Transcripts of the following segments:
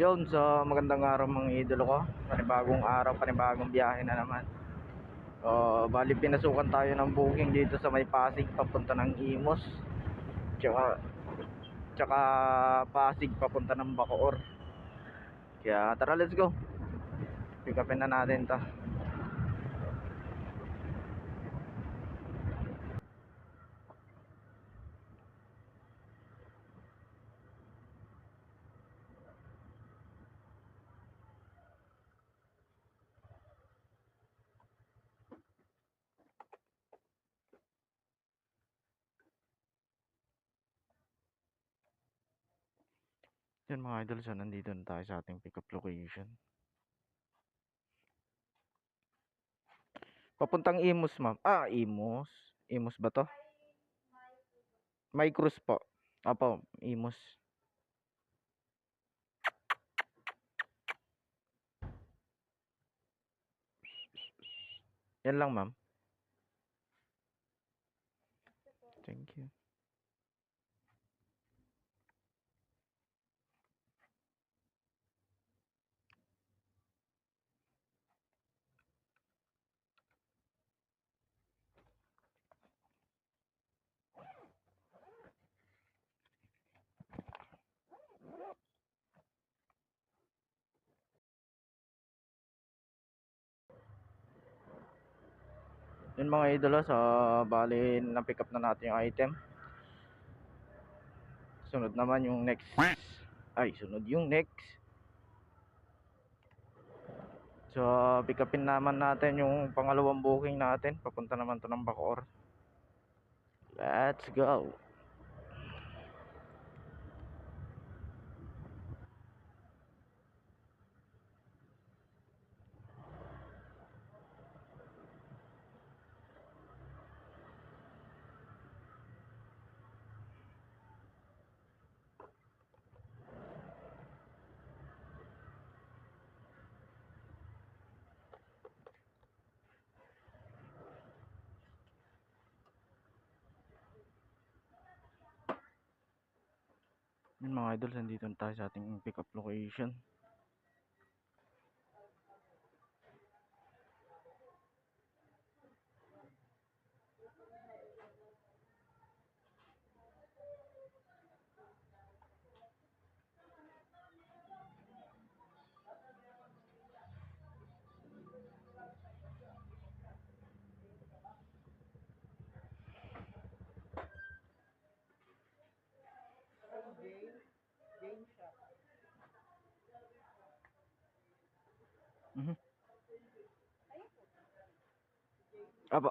Yun, sa magandang araw mga idolo ko. Panibagong araw, panibagong biyahe na naman. Uh, bali pinasukan tayo ng booking dito sa may Pasig papunta ng Imos. Tsaka, tsaka Pasig papunta ng Bacoor. Kaya tara let's go. Pick upin na natin to. Yan mga idol, so nandito na tayo sa ating pick up location. Papuntang Imus, ma'am. Ah, Imus. Imus ba to? May cruise po. Apo, Imus. Yan lang, ma'am. Thank you. Yun mga idolo, sa bali na pick up na natin yung item. Sunod naman yung next. Ay, sunod yung next. So, pick upin naman natin yung pangalawang booking natin. Papunta naman to ng Bacoor. Let's go. Yun mga idol, nandito na tayo sa ating pick up location. Mhm. Apo.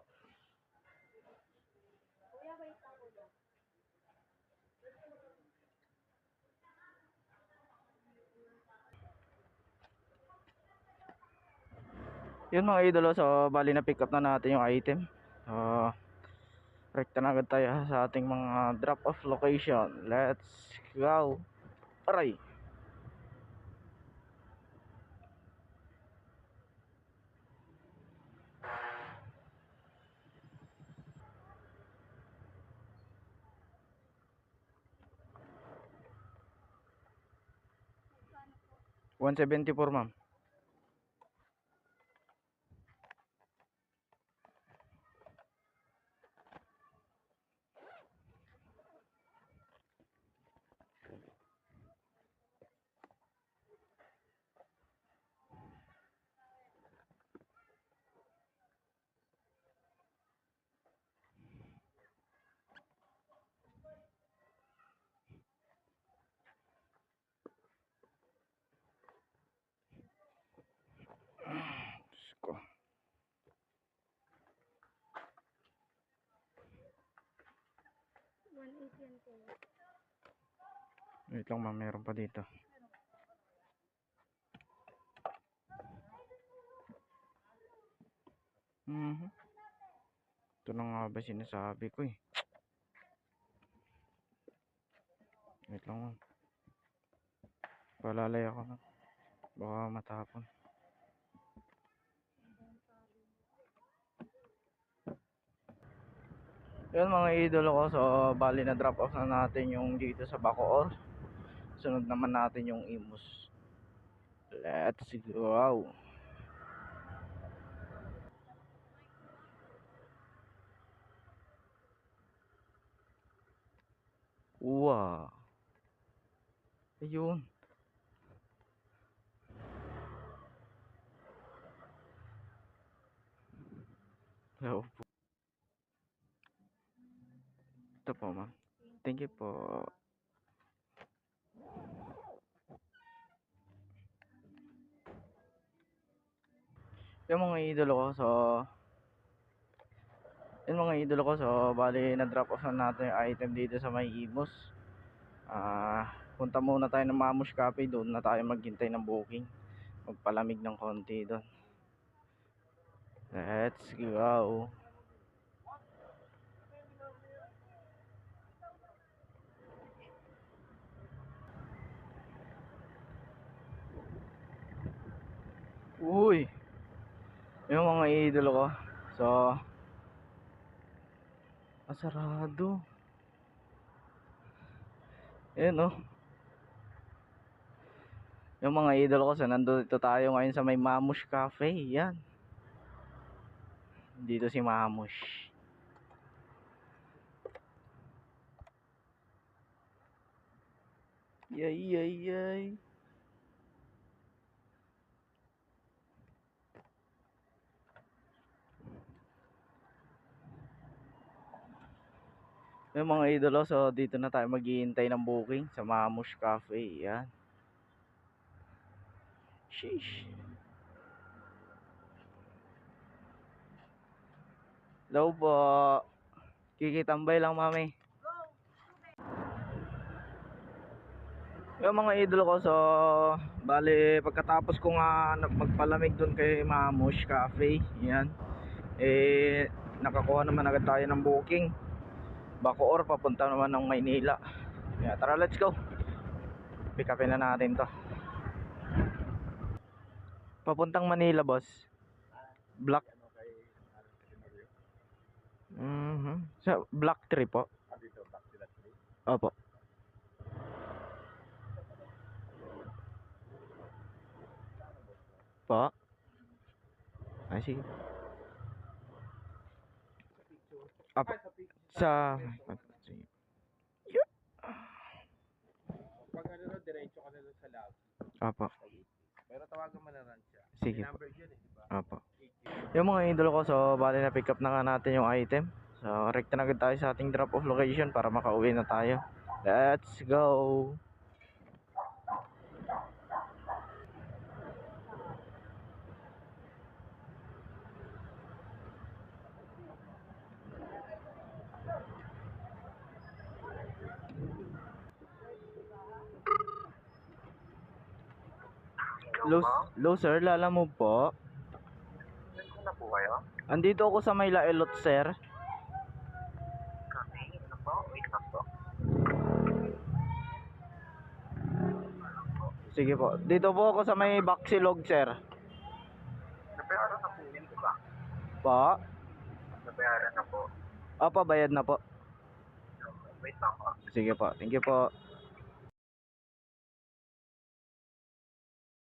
Yun mga idolo, so bali na pick up na natin yung item. So, rekta na agad tayo sa ating mga drop off location. Let's go. Aray. One seventy four, ma'am. 180 yan po. Wait lang ma'am, meron pa dito. Mm -hmm. Ito na nga ba sinasabi ko eh. Wait lang ma'am. Palalay ako na. Baka matapon. Yun mga idolo ko, so bali na drop off na natin yung dito sa Bacoor. Sunod naman natin yung Imus. Let's go. Wow. Ayun. Hello po. Ito po, ma'am. Thank you po. Yung mga idolo ko, so... Yung mga idolo ko, so... Bali, na-drop off na natin yung item dito sa may Imos. Ah... punta muna tayo ng Mamush Cafe. Doon na tayo maghintay ng booking. Magpalamig ng konti doon. Let's go. Uy. Yung mga idolo ko. So, asarado. Ayan oh. Yung mga idolo ko, so nandito tayo ngayon sa may Mamush Cafe. Yan. Dito si Mamush. Yay, yay, yay. Yung mga idolo, so dito na tayo maghihintay ng booking sa Mamush Cafe. Yan. Sheesh. Hello po. Kikitambay lang, mami. Yung mga idolo ko, so, bali, pagkatapos ko nga magpalamig doon kay Mamush Cafe, yan, eh, nakakuha naman agad tayo ng booking. Bacoor, papunta naman ng Maynila. Yeah, tara, let's go. Pick upin na natin to. Papuntang Manila, boss. Black. Mhm. Sa Black Tree po. Opo. Po. Ay, sige. Apo. Sa... Pag ano na, diretso ka na sa lab. Apo. Pero tawagan mo na lang siya. Sige number yun eh, di ba? Apo. Yung mga idol ko, so bali na pick up na nga natin yung item. So, rekta na agad tayo sa ating drop off location para makauwi na tayo. Let's go! Low, low sir, lala mo po. Saan na po kayo? Andito ako sa may Laelot, sir. Kami, ano po? Wait lang po. Sige po. Dito po ako sa may Baxilog, sir. Nabayaran na po yun, di ba? Po? Nabayaran na po. Opo, bayad na po. Wait lang po. Sige po. Thank you po.